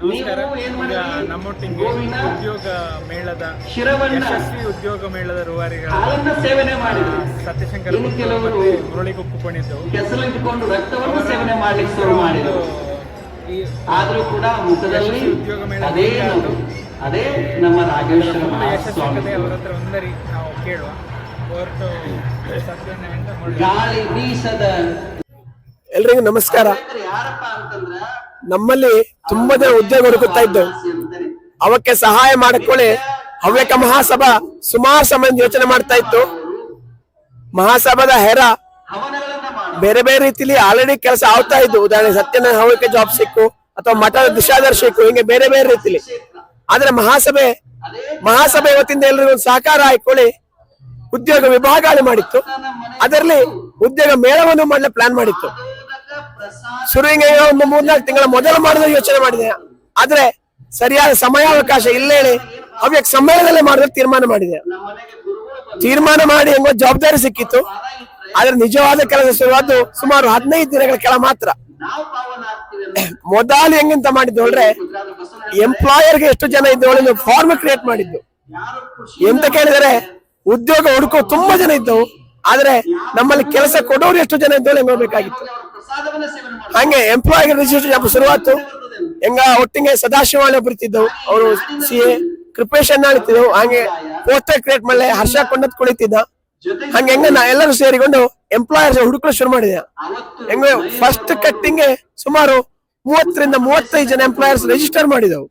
ನಮಸ್ಕಾರ. ನಮ್ಮೊಟ್ಟಿಗೆ ಉದ್ಯೋಗ ಮೇಳದ ಯಶಸ್ವಿ ಉದ್ಯೋಗ ಮೇಳದ ರೂವಾರಿಗಳ ಹಾಲನ್ನ ಸೇವನೆ ಮಾಡಿದ್ರು. ಸತ್ಯಶಂಕರ ಮುರಳಿ ರಕ್ತವನ್ನು ಸೇವನೆ ಮಾಡ್ಲಿಕ್ಕೆ ಶುರು ಮಾಡಿದ್ರು. ಆದ್ರೂ ಕೂಡ ಮುಖದಲ್ಲಿ ಉದ್ಯೋಗ ಮೇಳ ಅದೇ ಅದೇ. ನಮ್ಮ ರಾಘವೇಶ್ವರ ಯಶಸ್ವಿ ಅವರ ಹತ್ರ ಒಂದರಿ ನಾವು ಕೇಳುವ. ಗಾಳಿ ಬೀಸದ ಎಲ್ರಿಗೂ ನಮಸ್ಕಾರ. ಯಾರಪ್ಪ ಅಂತಂದ್ರ ನಮ್ಮಲ್ಲಿ ತುಂಬಾ ಜನ ಉದ್ಯೋಗ ಹುಡುಕುತ್ತಾ ಇದ್ದವು ಅವಕ್ಕೆ ಸಹಾಯ ಮಾಡಿಕೊಳ್ಳಿ ಹವ್ಯಕ ಮಹಾಸಭಾ ಸುಮಾರು ಸಮಯ ಯೋಚನೆ ಮಾಡ್ತಾ ಇತ್ತು. ಮಹಾಸಭಾದ ಹೆರ ಬೇರೆ ಬೇರೆ ರೀತಿಲಿ ಆಲ್ರೆಡಿ ಕೆಲಸ ಆಗ್ತಾ ಇದ್ದು. ಉದಾಹರಣೆ ಸತ್ಯನ ಹವ್ಯಕ ಜಾಬ್ ಸಿಕ್ಕು ಅಥವಾ ಮಠದ ದಿಶಾದರ್ಶಿಕ್ಕು ಹಿಂಗೆ ಬೇರೆ ಬೇರೆ ರೀತಿಲಿ. ಆದ್ರೆ ಮಹಾಸಭೆ ಮಹಾಸಭೆ ಇವತ್ತಿಂದ ಎಲ್ರಿಗೂ ಒಂದು ಸಹಕಾರ ಹಾಕೊಳ್ಳಿ ಉದ್ಯೋಗ ವಿಭಾಗ ಮಾಡಿತ್ತು. ಅದರಲ್ಲಿ ಉದ್ಯೋಗ ಮೇಳವನ್ನು ಮಾಡಲು ಪ್ಲಾನ್ ಮಾಡಿತ್ತು. ಶುರುವಿಗೆ ಒಂದು ಮೂರ್ನಾಲ್ಕು ತಿಂಗಳ ಮೊದಲು ಮಾಡಿದ ಯೋಚನೆ ಮಾಡಿದೆ. ಆದ್ರೆ ಸರಿಯಾದ ಸಮಯಾವಕಾಶ ಇಲ್ಲ ಹೇಳಿ ಅವ್ಯಕ್ ಸಮ್ಮೇಳನದಲ್ಲೇ ಮಾಡಿದ್ರೆ ತೀರ್ಮಾನ ಮಾಡಿದೆ. ತೀರ್ಮಾನ ಮಾಡಿ ಹೆಂಗೋ ಜವಾಬ್ದಾರಿ ಸಿಕ್ಕಿತ್ತು. ಆದ್ರೆ ನಿಜವಾದ ಕೆಲಸ ಶುರುವಾದ್ದು ಸುಮಾರು ಹದಿನೈದು ದಿನಗಳ ಕೆಳ ಮಾತ್ರ. ಮೊದಲು ಹೆಂಗಿಂತ ಮಾಡಿದ್ದು ಬಸವಣ್ಣ ಎಂಪ್ಲಾಯರ್ಗೆ ಎಷ್ಟು ಜನ ಇದ್ದು ಒಂದು ಫಾರ್ಮ್ ಕ್ರಿಯೇಟ್ ಮಾಡಿದ್ದು. ಎಂತ ಕೇಳಿದರೆ ಉದ್ಯೋಗ ಹುಡುಕೋ ತುಂಬಾ ಜನ ಇದ್ದವು. ಆದ್ರೆ ನಮ್ಮಲ್ಲಿ ಕೆಲಸ ಕೊಡೋರು ಎಷ್ಟು ಜನ ಇದ್ದವು ನೋಡ್ಬೇಕಾಗಿತ್ತು ಹಂಗೆ ಎಂಪ್ಲಾಯ್ ರಿಜಿಸ್ಟ್ರೇಷನ್ ಶುರುವಾತು ಹೆಂಗ ಒಟ್ಟಿಗೆ ಸದಾಶಿವಾಣಿ ಬರ್ತಿದ್ದವು ಅವರು ಸಿ ಎ ಕೃಪೇಶ್ ಆಳ್ತಿದ್ದವು ಹಂಗೆ ಪೋಸ್ಟರ್ ಕ್ರಿಯೇಟ್ ಮಾಡಲೆ ಹರ್ಷ ಕೊಂಡದ್ ಕುಳಿತಿದ್ದ. ಹಂಗೆ ಹೆಂಗ ನಾ ಎಲ್ಲರೂ ಸೇರಿಕೊಂಡು ಎಂಪ್ಲಾಯರ್ಸ್ ಹುಡುಕಲು ಶುರು ಮಾಡಿದೆ. ಹೆಂಗ ಫಸ್ಟ್ ಕಟ್ಟಿಂಗ್ ಸುಮಾರು ಮೂವತ್ತರಿಂದ ಮೂವತ್ತೈದು ಜನ ಎಂಪ್ಲಾಯರ್ಸ್ ರಿಜಿಸ್ಟರ್ ಮಾಡಿದವು.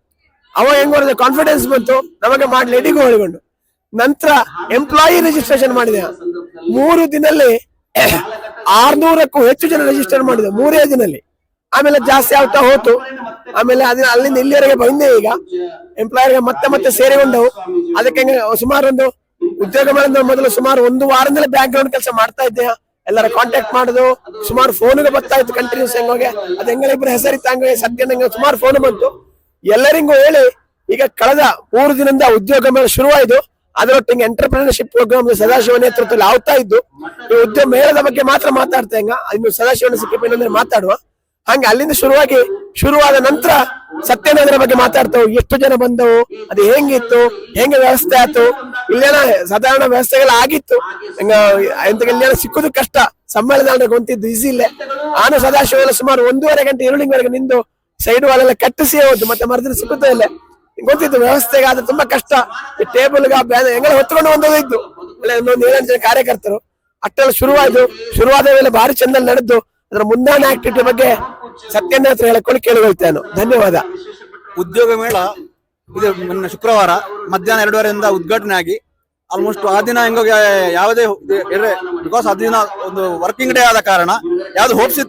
ಅವ ಹೆಂಗ ಕಾನ್ಫಿಡೆನ್ಸ್ ಬಂತು. ನಮಗೆ ಮಾಡ್ಲಿ ಎಡಿಗೂ ಹೇಳಿಕೊಂಡು ನಂತರ ಎಂಪ್ಲಾಯಿ ರಿಜಿಸ್ಟ್ರೇಷನ್ ಮಾಡಿದೆ. ಮೂರು ದಿನಲ್ಲಿ ಆರ್ನೂರಕ್ಕೂ ಹೆಚ್ಚು ಜನ ರಿಜಿಸ್ಟರ್ ಮಾಡಿದೆ, ಮೂರೇ ದಿನಲ್ಲಿ. ಆಮೇಲೆ ಜಾಸ್ತಿ ಆಗ್ತಾ ಹೋತು. ಆಮೇಲೆ ಅದನ್ನ ಅಲ್ಲಿಂದ ಇಲ್ಲಿವರೆಗೆ ಬಂದೆ ಈಗ. ಎಂಪ್ಲಾಯರ್ಗೆ ಮತ್ತೆ ಮತ್ತೆ ಸೇರಿಕೊಂಡವು. ಅದಕ್ಕೆ ಸುಮಾರು ಒಂದು ಉದ್ಯೋಗ ಮೇಳದ ಮೊದಲು ಸುಮಾರು ಒಂದು ವಾರದಲ್ಲಿ ಬ್ಯಾಕ್ ಗ್ರೌಂಡ್ ಕೆಲಸ ಮಾಡ್ತಾ ಇದ್ದೆ. ಎಲ್ಲರ ಕಾಂಟ್ಯಾಕ್ಟ್ ಮಾಡುದು. ಸುಮಾರು ಫೋನ್ಗೆ ಬರ್ತಾ ಇತ್ತು ಕಂಟಿನ್ಯೂಸ್ ಹೆಂಗೋಗೆ ಅದ್ ಹೆಂಗ ಇಬ್ರು ಹೆಸರಿತ್ತಂಗೆ ಸದ್ಯ ನಂಗೆ ಸುಮಾರು ಫೋನ್ ಬಂತು. ಎಲ್ಲರಿಗೂ ಹೇಳಿ, ಈಗ ಕಳೆದ ಮೂರು ದಿನದಿಂದ ಉದ್ಯೋಗ ಮೇಲೆ ಶುರುವಾಯಿತು ಅದರೊಟ್ಟಿಗೆ ಎಂಟರ್ಪ್ರಿನರ್ಶಿಪ್ ಪ್ರೋಗ್ರಾಮ್ ಸದಾಶಿವ ನೇತೃತ್ವದಲ್ಲಿ ಆಗ್ತಾ ಇದ್ದು, ಈ ಉದ್ಯಮ ಮೇಳದ ಬಗ್ಗೆ ಮಾತ್ರ ಮಾತಾಡ್ತಾ ಹೆಂಗ, ಇನ್ನು ಸದಾಶಿವನ ಸಿಕ್ಕಿ ಇನ್ನೊಂದ್ರೆ ಮಾತಾಡುವ. ಹಂಗೆ ಅಲ್ಲಿಂದ ಶುರುವಾಗಿ, ಶುರುವಾದ ನಂತರ ಸತ್ಯನಗರ ಬಗ್ಗೆ ಮಾತಾಡ್ತಾವು. ಎಷ್ಟು ಜನ ಬಂದವು, ಅದು ಹೆಂಗಿತ್ತು, ಹೆಂಗೆ ವ್ಯವಸ್ಥೆ ಆಯ್ತು ಇಲ್ಲೇನ ಸಾಧಾರಣ ವ್ಯವಸ್ಥೆಗಳ ಆಗಿತ್ತು. ಎಂತ ಇಲ್ಲೇನ ಸಿಕ್ಕುದು ಕಷ್ಟ. ಸಮ್ಮೇಳನ ಗೊಂತಿದ್ದು ಈಸಿ ಇಲ್ಲೇ. ಆನು ಸದಾಶಿವ ಸುಮಾರು ಒಂದೂವರೆ ಗಂಟೆ ಈರುಳ್ಳಿವರೆಗೆ ನಿಂದು ಸೈಡ್ ವಾಲೆಲ್ಲ ಕಟ್ಟಿಸಿ ಹೋದ್ದು, ಮತ್ತೆ ಮರದಲ್ಲಿ ಸಿಕ್ಕುತ್ತಾ ಇಲ್ಲ. ಗೊತ್ತಿತ್ತು ವ್ಯವಸ್ಥೆಗೆ ಆದ್ರೆ ತುಂಬಾ ಕಷ್ಟ. ಈ ಟೇಬಲ್ ಹೆಂಗೆಲ್ಲ ಹೊತ್ಕೊಂಡು ಒಂದೋಗಿದ್ದು ಇದ್ದು ಜನ ಕಾರ್ಯಕರ್ತರು. ಅಷ್ಟೆಲ್ಲ ಶುರುವಾಯ್ತು. ಶುರುವಾದ ಮೇಲೆ ಭಾರಿ ಚಂದ ನಡೆದು, ಅದರ ಮುಂದಾನೆ ಆಕ್ಟಿವಿಟಿ ಬಗ್ಗೆ ಸತ್ಯನ ಹತ್ರ ಹೇಳ್ಕೊಂಡು ಕೇಳಿಕೊಳ್ತೇನೆ ಧನ್ಯವಾದ. ಉದ್ಯೋಗ ಮೇಳ, ಇದು ಶುಕ್ರವಾರ, ಮಧ್ಯಾಹ್ನ ಎರಡುವರೆಯಿಂದ ಉದ್ಘಾಟನೆ ಆಗಿ ಆಲ್ಮೋಸ್ಟ್ ಆ ದಿನ ಹೆಂಗೋಗಿ ಯಾವುದೇ ಬಿಕಾಸ್ ಆ ದಿನ ಒಂದು ವರ್ಕಿಂಗ್ ಡೇ ಆದ ಕಾರಣ, ಯಾವ್ದು ಹೋಪ್ಸ್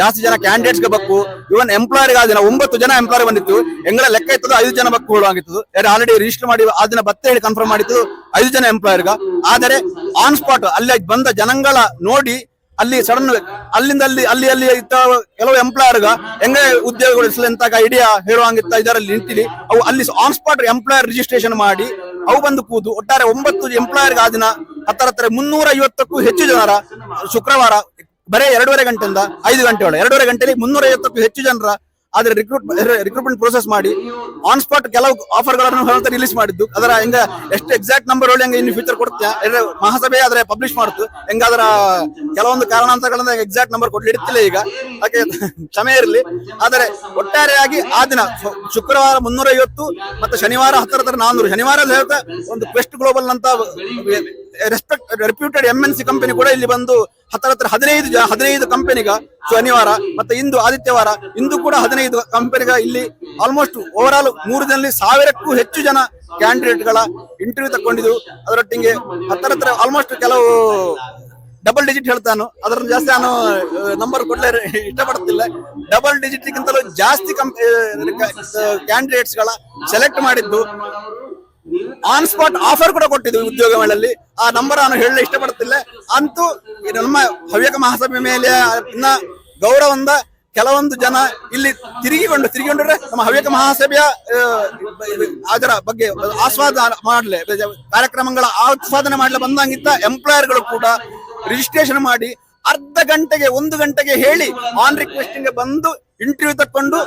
ಜಾಸ್ತಿ ಜನ ಕ್ಯಾಂಡಿಡೇಟ್ಸ್ಗೆ ಬಕ್ಕು. ಇವನ್ ಎಂಪ್ಲಾಯರ್ ಆ ದಿನ ಒಂಬತ್ತು ಜನ ಎಂಪ್ಲಾಯರ್ ಬಂದಿತ್ತು. ಎಂಗಳ ಲೆಕ್ಕ ಇತ್ತು ಐದು ಜನ ಬಕ್ಕು ಹೇಳುವಾಗಿತ್ತು ಆಲ್ರೆಡಿ ರಿಜಿಸ್ಟರ್ ಮಾಡಿ, ಆ ದಿನ ಬತ್ತೆ ಹೇಳಿ ಕನ್ಫರ್ಮ್ ಮಾಡಿತ್ತು ಐದು ಜನ ಎಂಪ್ಲಾಯರ್ ಗ. ಆದರೆ ಆನ್ ಸ್ಪಾಟ್ ಅಲ್ಲಿ ಬಂದ ಜನಗಳ ನೋಡಿ ಅಲ್ಲಿ ಸಡನ್ ಅಲ್ಲಿಂದ ಅಲ್ಲಿ ಅಲ್ಲಿ ಅಲ್ಲಿ ಇತ್ತ ಕೆಲವು ಎಂಪ್ಲಾಯರ್ಗ ಹೆಂಗೆ ಉದ್ಯೋಗಗೊಳಿಸಲಿ ಅಂತ ಐಡಿಯಾ ಹೇಳುವಂಗಿತ್ತ ಇದರಲ್ಲಿ ನಿಂತಿಲಿ. ಅವು ಅಲ್ಲಿ ಆನ್ ಸ್ಪಾಟ್ ಎಂಪ್ಲಾಯರ್ ರಿಜಿಸ್ಟ್ರೇಷನ್ ಮಾಡಿ, ಅವು ಬಂದು ಕೂದು ಒಟ್ಟಾರೆ ಒಂಬತ್ತು ಎಂಪ್ಲಾಯರ್ಗೆ ಆ ದಿನ ಹತ್ತರ ಹತ್ತಿರ ಮುನ್ನೂರ ಐವತ್ತಕ್ಕೂ ಹೆಚ್ಚು ಜನರ ಶುಕ್ರವಾರ ಬರೇ ಎರಡೂವರೆ ಗಂಟೆಯಿಂದ ಐದು ಗಂಟೆ ಒಳಗೆ. ಎರಡೂವರೆ ಗಂಟೆಯಲ್ಲಿ ಮುನ್ನೂರ ಐವತ್ತಕ್ಕೂ ಹೆಚ್ಚು ಜನರ ಆದ್ರೆ ರಿಕ್ರೂಟ್ ರಿಕ್ರೂಟ್ಮೆಂಟ್ ಪ್ರೋಸೆಸ್ ಮಾಡಿ ಆನ್ ಸ್ಪಾಟ್ ಕೆಲವು ಆಫರ್ಗಳನ್ನು ರಿಲೀಸ್ ಮಾಡಿದ್ದು. ಅದರ ಹೆಂಗ ಎಷ್ಟು ಎಕ್ಸಾಕ್ಟ್ ನಂಬರ್ ಒಳ್ಳೆ ಇನ್ನು ಫ್ಯೂಚರ್ ಕೊಡ್ತೀಯ? ಮಹಾಸಭೆ ಆದ್ರೆ ಪಬ್ಲಿಷ್ ಮಾಡ್ತು. ಹೆಂಗ ಅದರ ಕೆಲವೊಂದು ಕಾರಣಾಂತರಗಳಿಂದ ಎಕ್ಸಾಕ್ಟ್ ನಂಬರ್ ಕೊಡ್ಲಿ ಇಡ್ತಿಲ್ಲ ಈಗ. ಅದಕ್ಕೆ ಕ್ಷಮೆ ಇರಲಿ. ಆದರೆ ಒಟ್ಟಾರೆಯಾಗಿ ಆ ದಿನ ಶುಕ್ರವಾರ ಮುನ್ನೂರ ಐವತ್ತು ಮತ್ತೆ ಶನಿವಾರ ಹತ್ತರ ನಾನ್ನೂರು ಶನಿವಾರ ಹೇಳ್ತಾ ಒಂದು ಕ್ವೆಸ್ಟ್ ಗ್ಲೋಬಲ್ ಅಂತ respect reputed M N C company ಕೂಡ ಇಲ್ಲಿ ಬಂದು ಹತ್ತರ ಹತ್ರ ಹದಿನೈದು ಹದಿನೈದು ಕಂಪನಿಗ ಶನಿವಾರ ಮತ್ತೆ ಇಂದು ಆದಿತ್ಯವಾರ, ಇಂದು ಕೂಡ ಹದಿನೈದು ಕಂಪನಿಗ ಇಲ್ಲಿ ಆಲ್ಮೋಸ್ಟ್ ಓವರ್ ಆಲ್ ಮೂರು ದಿನದಲ್ಲಿ ಸಾವಿರಕ್ಕೂ ಹೆಚ್ಚು ಜನ ಕ್ಯಾಂಡಿಡೇಟ್ಗಳ ಇಂಟರ್ವ್ಯೂ ತಕೊಂಡಿದ್ರು ಅದರೊಟ್ಟಿಗೆ ಹತ್ತರ ಹತ್ರ ಆಲ್ಮೋಸ್ಟ್ ಕೆಲವು ಡಬಲ್ ಡಿಜಿಟ್ ಹೇಳ್ತಾನು. ಅದರ ಜಾಸ್ತಿ ನಾನು ನಂಬರ್ ಕೊಡ್ಲೇ ಇಷ್ಟಪಡ್ತಿಲ್ಲ. ಡಬಲ್ ಡಿಜಿಟ್ ಗಿಂತಲೂ ಜಾಸ್ತಿ ಕ್ಯಾಂಡಿಡೇಟ್ಸ್ಗಳ ಸೆಲೆಕ್ಟ್ ಮಾಡಿದ್ದು. ಆನ್ ಸ್ಪಾಟ್ ಆಫರ್ ಕೂಡ ಕೊಟ್ಟಿದ್ವಿ ಉದ್ಯೋಗ ಮೇಳಲ್ಲಿ ಆ ನಂಬರ್ ನಾನು ಹೇಳಲು ಇಷ್ಟಪಡುತ್ತಿಲ್ಲ. ಅಂತೂ ನಮ್ಮ ಹವ್ಯಕ ಮಹಾಸಭೆ ಮೇಲೆ ಇನ್ನ ಕೆಲವೊಂದು ಜನ ಇಲ್ಲಿ ತಿರುಗಿಕೊಂಡು ತಿರುಗಿಕೊಂಡ್ರೆ ನಮ್ಮ ಹವ್ಯಕ ಮಹಾಸಭೆಯ ಅದರ ಬಗ್ಗೆ ಆಸ್ವಾದ ಮಾಡಲೆ. ಕಾರ್ಯಕ್ರಮಗಳ ಆಸ್ವಾದನೆ ಮಾಡಲೆ. ಬಂದಂಗಿತ್ತ ಎಂಪ್ಲಾಯರ್ಗಳು ಕೂಡ ರಿಜಿಸ್ಟ್ರೇಷನ್ ಮಾಡಿ ಅರ್ಧ ಗಂಟೆಗೆ, ಒಂದು ಗಂಟೆಗೆ ಹೇಳಿ ಆನ್ ರಿಕ್ವೆಸ್ಟಿಂಗ್ ಬಂದು ಇಂಟರ್ವ್ಯೂ ತಕೊಂಡು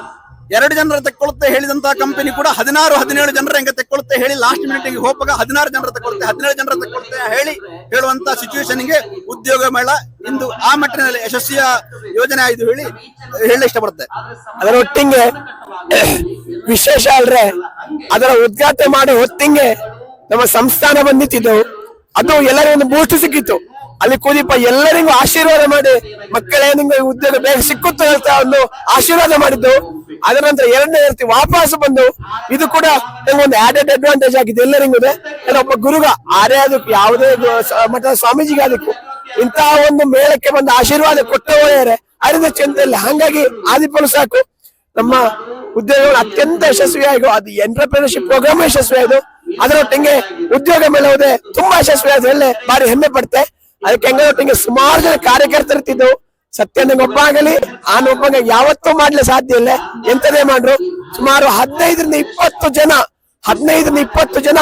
ಎರಡು ಜನರ ತೆಕ್ಕೊಳ್ಳುತ್ತೆ ಹೇಳಿದಂತ ಕಂಪನಿ ಕೂಡ ಹದಿನಾರು, ಹದಿನೇಳು ಜನರ ಹೆಂಗ ತೆಕ್ಕೊಳ್ಳುತ್ತೆ ಹೇಳಿ ಲಾಸ್ಟ್ ಮಿನಿಟ್ ಹೋಗುವಾಗ ಹದಿನಾರು ಜನರ ತೆಕ್ಕೊಳ್ಳುತ್ತೆ ಹದಿನೇಳು ಜನರ ತೆಕ್ಕೊಳ್ಳುತ್ತೆ ಹೇಳಿ ಹೇಳುವಂತ ಸಿಚುವೇಶನ್ಗೆ ಉದ್ಯೋಗ ಮೇಳ ಇಂದು ಆ ಮಟ್ಟಿನಲ್ಲಿ ಯಶಸ್ವಿಯ ಯೋಜನೆ ಆಯ್ತು ಹೇಳಿ ಹೇಳಿ ಇಷ್ಟಪಡುತ್ತೆ. ಅದರ ಒಟ್ಟಿಗೆ ವಿಶೇಷ ಅಲ್ರೆ, ಅದರ ಉದ್ಘಾಟನೆ ಮಾಡಿ ಹೊತ್ತಿಗೆ ನಮ್ಮ ಸಂಸ್ಥಾನ ಬಂದಿತ್ತಿದ್ದೆವು ಅದು ಎಲ್ಲರಿಗೂ ಒಂದು ಬೂಸ್ಟ್ ಸಿಕ್ಕಿತ್ತು. ಅಲ್ಲಿ ಕೂದಿಪ್ಪ ಎಲ್ಲರಿಗೂ ಆಶೀರ್ವಾದ ಮಾಡಿ ಮಕ್ಕಳೇ ನಿಮ್ಗೆ ಉದ್ಯೋಗ ಬೇಗ ಸಿಕ್ಕುತ್ತೆ ಅಂತ ಒಂದು ಆಶೀರ್ವಾದ ಮಾಡಿದ್ದು. ಅದರ ನಂತರ ಎರಡನೇ ಇರ್ತಿ ವಾಪಸ್ ಬಂದು. ಇದು ಕೂಡ ಒಂದು ಆಡೆಡ್ ಅಡ್ವಾಂಟೇಜ್ ಆಗಿದೆ. ಎಲ್ಲರಿಗೂ ಒಬ್ಬ ಗುರುಗ ಆರೇ ಅದಕ್ಕೆ ಯಾವುದೇ ಮಠದ ಸ್ವಾಮೀಜಿಗೆ ಅದಕ್ಕೂ ಇಂತಹ ಒಂದು ಮೇಳಕ್ಕೆ ಬಂದು ಆಶೀರ್ವಾದ ಕೊಟ್ಟವರೇ ಅರಿದ ಚಂದ ಇಲ್ಲ ಹಂಗಾಗಿ ಆದಿಪಲು ಸಾಕು. ನಮ್ಮ ಉದ್ಯೋಗಗಳು ಅತ್ಯಂತ ಯಶಸ್ವಿಯಾಗಿ ಅದು ಎಂಟರ್ಪ್ರಿನರ್ಶಿಪ್ ಪ್ರೋಗ್ರಾಮ್ ಯಶಸ್ವಿ ಆಯ್ತು ಅದರೊಟ್ಟಿಗೆ ಉದ್ಯೋಗ ಮೇಳವುದೇ ತುಂಬಾ ಯಶಸ್ವಿಯಾದ ಹೇಳಿ ಬಾರಿ ಹೆಮ್ಮೆ ಪಡ್ತೆ. ಅದಕ್ಕೆ ಹೆಂಗೊಟ್ಟಿಗೆ ಸುಮಾರು ಜನ ಕಾರ್ಯಕರ್ತರು ಇರ್ತಿದ್ದವು ಸತ್ಯನಿಗೆ ಒಬ್ಬ ಆಗಲಿ ಆನೊಬ್ಬಂಗ ಯಾವತ್ತೂ ಮಾಡ್ಲಿಕ್ಕೆ ಸಾಧ್ಯ ಇಲ್ಲ. ಎಂತದೇ ಮಾಡ್ರು? ಸುಮಾರು ಹದಿನೈದರಿಂದ ಇಪ್ಪತ್ತು ಜನ, ಹದಿನೈದರಿಂದ ಇಪ್ಪತ್ತು ಜನ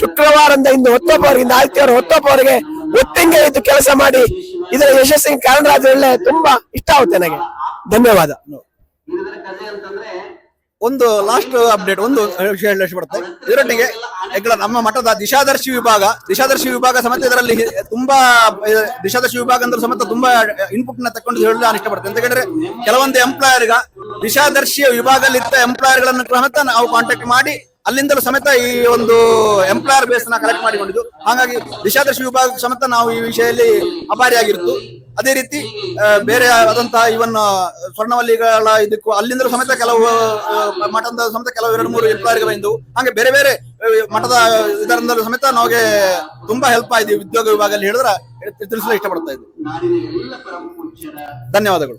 ಶುಕ್ರವಾರದಿಂದ ಇಂದು ಹೊತ್ತೊಬ್ಬವರಿಂದ ಆದಿತ್ಯವಾರ ಹೊತ್ತೊಬ್ಬವರಿಗೆ ಒಟ್ಟಿಗೆ ಇದ್ದು ಕೆಲಸ ಮಾಡಿ, ಇದರ ಯಶಸ್ಸಿಗೆ ಕಾರಣರಾದ್ರೆ ತುಂಬಾ ಇಷ್ಟ ಆಗುತ್ತೆ ನನಗೆ. ಧನ್ಯವಾದ. ಒಂದು ಲಾಸ್ಟ್ ಅಪ್ಡೇಟ್ ಒಂದು ವಿಷಯ ಹೇಳಿ ಬರುತ್ತೆ. ಇದರೊಟ್ಟಿಗೆ ಈಗ ನಮ್ಮ ಮಠದ ದಿಶಾದರ್ಶಿ ವಿಭಾಗ ದಿಶಾದರ್ಶಿ ವಿಭಾಗ ಸಮೇತ ಇದರಲ್ಲಿ ತುಂಬಾ ದಿಶಾದರ್ಶಿ ವಿಭಾಗ ಅಂದ್ರೆ ಸಮೇತ ತುಂಬಾ ಇನ್ಪುಟ್ನ ತಕೊಂಡು ಹೇಳಲು ನಾನು ಇಷ್ಟಪಡ್ತೇನೆ. ಅಂತ ಹೇಳಿದ್ರೆ ಕೆಲವೊಂದು ಎಂಪ್ಲಾಯರ್ ಗ ದಿಶಾದರ್ಶಿಯ ಎಂಪ್ಲಾಯರ್ಗಳನ್ನು ಸಮೇತ ನಾವು ಕಾಂಟ್ಯಾಕ್ಟ್ ಮಾಡಿ ಅಲ್ಲಿಂದಲೂ ಸಮೇತ ಈ ಒಂದು ಎಂಪ್ಲಾಯರ್ ಬೇಸ್ನ ಕಲೆಕ್ಟ್ ಮಾಡಿಕೊಂಡಿದ್ದು. ಹಾಗಾಗಿ ದಿಶಾದರ್ಶಿ ವಿಭಾಗ ಸಮೇತ ನಾವು ಈ ವಿಷಯದಲ್ಲಿ ಅಪಾರಿಯಾಗಿರುತ್ತು. ಅದೇ ರೀತಿ ಬೇರೆ ಆದಂತಹ ಇವನ್ ಸ್ವರ್ಣವಲ್ಲಿಗಳ ಇದಕ್ಕೂ ಅಲ್ಲಿಂದಲೂ ಸಮೇತ ಕೆಲವು ಮಠದ ಸಮೇತ ಕೆಲವು ಎರಡು ಮೂರು ಎಂಪ್ಲಾಯರ್ಗೆ ಬಂದು ಹಾಗೆ ಬೇರೆ ಬೇರೆ ಮಠದ ಇದರಿಂದಲೂ ಸಮೇತ ನಮಗೆ ತುಂಬಾ ಹೆಲ್ಪ್ ಆಯ್ತು ಉದ್ಯೋಗ ಉದ್ಯೋಗ ವಿಭಾಗದಲ್ಲಿ ಹೇಳಿದ್ರೆ ತಿಳಿಸಲು ಇಷ್ಟಪಡ್ತಾ ಪೂಜ್ಯರ ಧನ್ಯವಾದಗಳು.